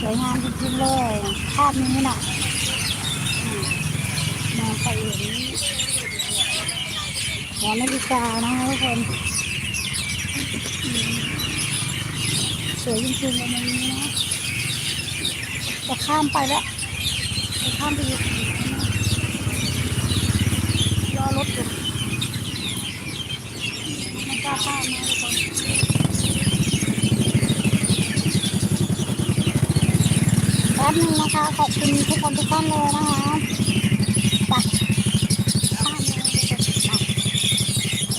สวยงามจริงๆเลยภาพนี้น่ะมองไปเห็นหอนาฬิกานะคะทุกคนสวยจริงๆเลยนนี้นะจะข้ามไปแล้วจะข้ามไปอีกรอรถอยู่ไม่กล้าข้ามนะทุกคน แป๊บนึงนะคะขอบคุณทุกคนทุกท่านเลยนะคะไปข้ามเลย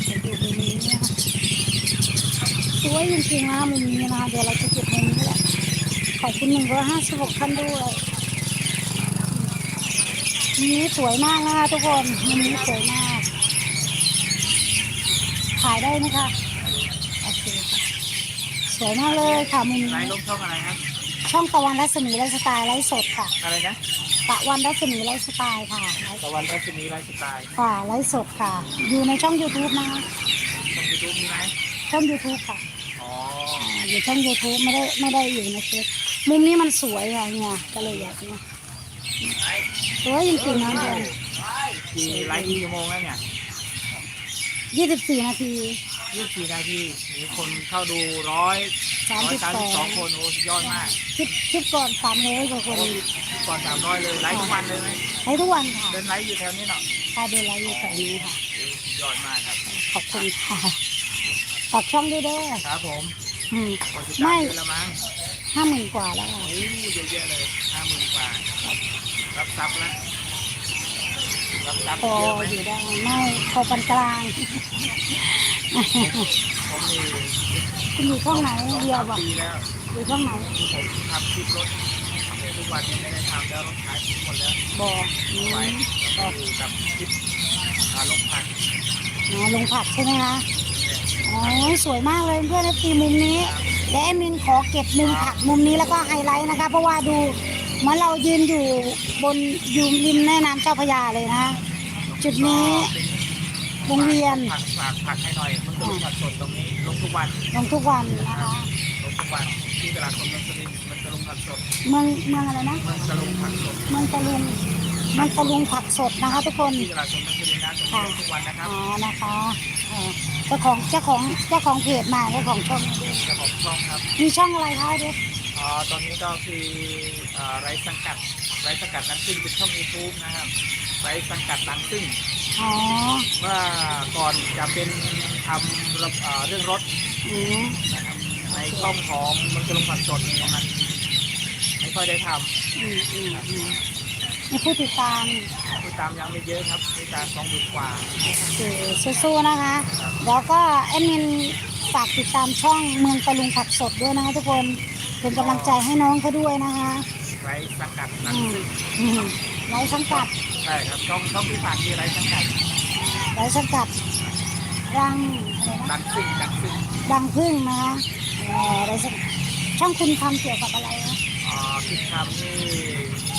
ไปดูตรงนี้นะคะสวยจริงๆนะมุมนี้นะคะเดี๋ยวเราจะเก็บมุมนี้แหละขอบคุณหนึ่งร้อยห้าสิบหกท่านด้วยมุมนี้สวยมากนะคะทุกคนมุมนี้สวยมากถ่ายได้ไหมคะโอเคค่ะสวยมากเลยค่ะมุมไลนี้ฟ์ลงช่องอะไรครับ ช่องตะวันรัศมีไลฟ์สไตล์ไลฟ์สดค่ะ อะไรนะตะวันรัศมีไลฟ์สไตล์ค่ะไลฟ์ตะวันรัศมีไลฟ์สไตล์ค่ะไลฟ์สดค่ะ อยู่ในช่อง YouTube นะคะช่องยูทูบมีไหมช่อง YouTube ค่ะอ๋ออ่าอยู่ช่อง YouTube ไม่ได้ไม่ได้อยู่ในเฟซมุมนี้มันสวยอะเนี่ยก็เลยอยากเนี่ยสวยจริงๆนะเดือนที่ไลฟ์กี่ชั่วโมงแล้วเนี่ย ยี่สิบสี่นาที ยี่สิบสี่นาทีมีคนเข้าดูร้อยสามร้อยสิบสามสสิอบสองงคนโอ้สุดยอดมากคลิปคลิปก่อนสามร้อยกว่าคนก่อนสามร้อยเลยไลฟ์ทุกวันเลยไหมไลฟ์ทุกวันค่ะเดินไลฟ์อยู่แถวนี้เนาะค่ะเดินไลฟ์อยู่แถวนี้ค่ะ โอ้สุดยอดมากครับขอบคุณค่ะฝากช่องด้วยเด้อครับผมอืม คนติดไม่ตามเยอะละมั้งห้าหมื่นกว่าแล้วค่ะโอ้เยอะแยะเลยห้าหมื่นกว่ารับทรัพย์แล้วรับทรั พออยู่ได้ไม่พอปานกลางคุณอยู่ช่องไหนเดียวบอกอยู่ช่องไหนผมทำคลิปรถทุกวันนี้ไม่ได้ทำแล้วรถขายหมดแล้วบอกอืไว้ก็อยู่กับคลิปกาลงพันอ๋อลงผักใช่ไหมคะโอ๋อสวยมากเลยเพื่อนตีมุมนี้และแอดมินขอเก็บมุมผักมุมนี้แล้วก็ไฮไลท์นะคะ เพราะว่าดูเมื่อเรายืนอยู่ บนอยู่ริมแม่น้ำเจ้าพระยาเลยนะคะจุดนี้วงเวียนผักฝากผักให้หน่อยมันจะลงผักสดตรงนี้ลงทุกวันลงทุกวันนะคะลงทุกวันที่ตลาดคนเมืองสุรินทร์มันจะลงผักสดเมืองเมืองอะไรนะมันจะลงผักสดเมืองตะลุงเมืองตะลุงผักสดนะคะ ทุกคนที่ตลาดคนเมืองสุรินทร์นะตรงนี้ลงทุกวันนะครับอ๋อนะคะเออเจ้าของเจ้าของเจ้าของเพจมาเจ้าของช่องเจ้าของช่องครับมีช่องอะไรคะเด็กอ่าตอนนี้ก็คืออ่าไร้สังกัด ไร้สังกัดนักซึ่งเป็นช่องยูทูบนะครับไร้สังกัดตังซึ่งอ๋อว่าก่อนจะเป็นทำระเอ่อเรื่องรถอืมนะครับในช่องของมันจะลงผักสดเนี่ยมันไม่ค่อยได้ทอืมอืมอืมมีผู้ติดตามำผู้ตามยังไม่เยอะครับผู้ตามสองหมื่นกว่าคือสู้ๆนะคะ แล้วก็แอดมินฝากติดตามช่องเมืองตะลุงผักสดด้วยนะคะทุกคนเป็นกำลังใจให้น้องเขาด้วยนะคะ ไร้สังกัดนักอืมซึ่งอืมไร้สังกัดใช่ครับช่องช่องที่ผ่านที่ไร้สังกัดไร้สังกัดรังอะไรนะดังซึ่งดังซึ่งดังพึ่งนะคะเอ่อไร้สังช่องคุณทำเกี่ยวกับอะไรนะอ่าทิศทำนี่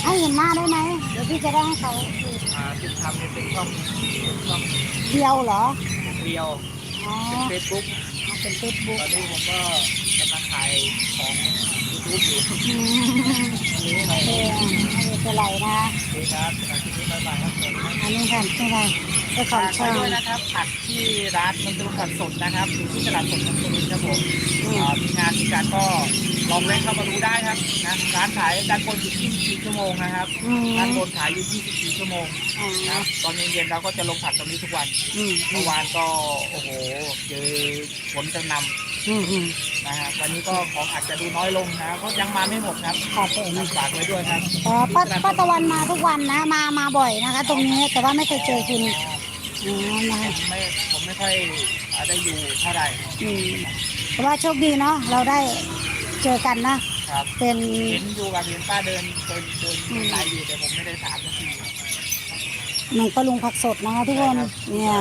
ให้เห็นหน้าได้ไหมเดี๋ยวพี่จะได้ให้เขาดูอ่าทิศทำนี่เป็นช่องช่องเดียวเหรอเดียวอ๋อเป็นเฟซบุ๊กเป็นเฟซบุ๊กตอนนี้ผมก็กำลัง ถ่ายของยูทูบอยู่อืมนี่หน่อยเออไม่เป็นไรนะดีครับสำหรับที่นี้บ๊ายบายครับผมอันนี้ค่ะนี่ค่ะเจ้าของฝากช่อไว้งด้วยนะครับผักที่ร้านมันจะผักสดนะครับอยู่ที่ตลาดสดมันสุรินทร์ครับผมอ่ามีงานมีการก็ลองแวะเข้ามาดูได้ครับนะร้านขายด้านบนอยู่24ชั่วโมงนะครับอืมด้านบนขายอยู่24ชั่วโมงอ๋อนะตอนเย็นๆเราก็จะลงผัดตรงนี้ทุกวัน อืมอืเมื่มอวานก็โอ้โหเจอฝนกระหน อืมอืมำนะฮะวันนี้ก็ของอาจจะดูน้อยลงนะก็ยังมาไม่หมดครับค่ะผมฝากไว้ด้วยครับอ๋อป้าป้าตะวันมาทุกวันนะ มามาบ่อยนะคะ ตรงนี้แต่ว่าไม่เคยเจอคุณอ๋อนะคะผมไม่ผมไม่ค่อยได้อยู่เท่าไหร่อืมแต่ว่าโชคดีเนาะเราได้เจอกันนะครับเป็น เห็นอยู่กับเห็นป้าเดินเดินเดินเดินไลน์อยู่แต่ผมไม่ได้ถามนาทีหนึ่งปลาลุงผักสดนะคะทุกคนเนี่ย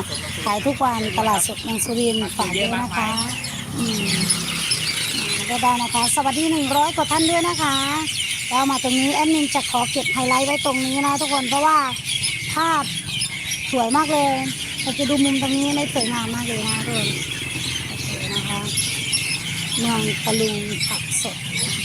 ขายทุกวันตลาดสดเมืองสุรินทร์ฝากด้วยนะคะอืม ก็ได้นะคะ สวัสดีหนึ่งร้อยกว่าท่านด้วยนะคะแล้วมาตรงนี้แอดมินจะขอเก็บไฮไลท์ไว้ตรงนี้นะทุกคนเพราะว่าภาพสวยมากเลยเราจะดูมุมตรงนี้ได้สวยงามมากเลยนะทุกคนโอเคนะคะเมืองตะลุงผักสดนะคะ